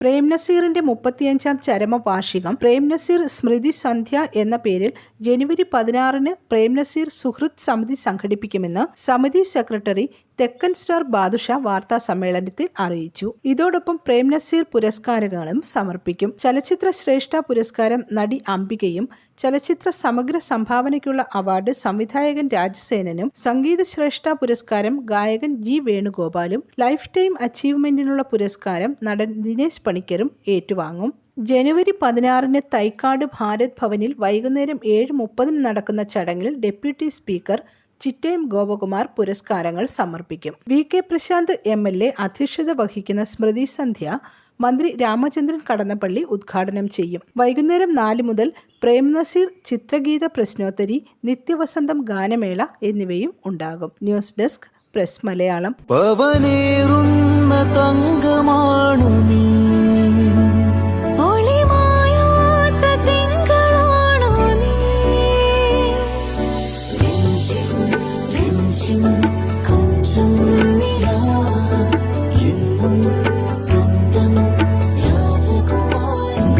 പ്രേം നസീറിന്റെ മുപ്പത്തിയഞ്ചാം ചരമവാർഷികം. പ്രേം നസീർ സ്മൃതി സന്ധ്യ എന്ന പേരിൽ ജനുവരി പതിനാറിന് പ്രേം നസീർ സുഹൃത്ത് സമിതി സംഘടിപ്പിക്കുമെന്ന് സമിതി സെക്രട്ടറി തെക്കൻ സ്റ്റാർ ബാദുഷ വാർത്താ സമ്മേളനത്തിൽ അറിയിച്ചു. ഇതോടൊപ്പം പ്രേം നസീർ പുരസ്കാരങ്ങളും സമർപ്പിക്കും. ചലച്ചിത്ര ശ്രേഷ്ഠ പുരസ്കാരം നടി അംബികയും ചലച്ചിത്ര സമഗ്ര സംഭാവനയ്ക്കുള്ള അവാർഡ് സംവിധായകൻ രാജസേനനും സംഗീത ശ്രേഷ്ഠ പുരസ്കാരം ഗായകൻ ജി വേണുഗോപാലും ലൈഫ് ടൈം അച്ചീവ്മെന്റിനുള്ള പുരസ്കാരം നടൻ ദിനേശ് പണിക്കരും ഏറ്റുവാങ്ങും. ജനുവരി പതിനാറിന് തൈക്കാട് ഭാരത് ഭവനിൽ വൈകുന്നേരം ഏഴ് മുപ്പതിന് നടക്കുന്ന ചടങ്ങിൽ ഡെപ്യൂട്ടി സ്പീക്കർ ചിറ്റയം ഗോപകുമാർ പുരസ്കാരങ്ങൾ സമർപ്പിക്കും. V K Prasanth M L A അധ്യക്ഷത വഹിക്കുന്ന സ്മൃതി സന്ധ്യ മന്ത്രി രാമചന്ദ്രൻ കടന്നപ്പള്ളി ഉദ്ഘാടനം ചെയ്യും. വൈകുന്നേരം നാല് മുതൽ പ്രേംനസീർ ചിത്രഗീത പ്രശ്നോത്തരി നിത്യവസന്തം ഗാനമേള എന്നിവയും ഉണ്ടാകും. News desk press Malayalam. തങ്കമാണു രാജകുമാരി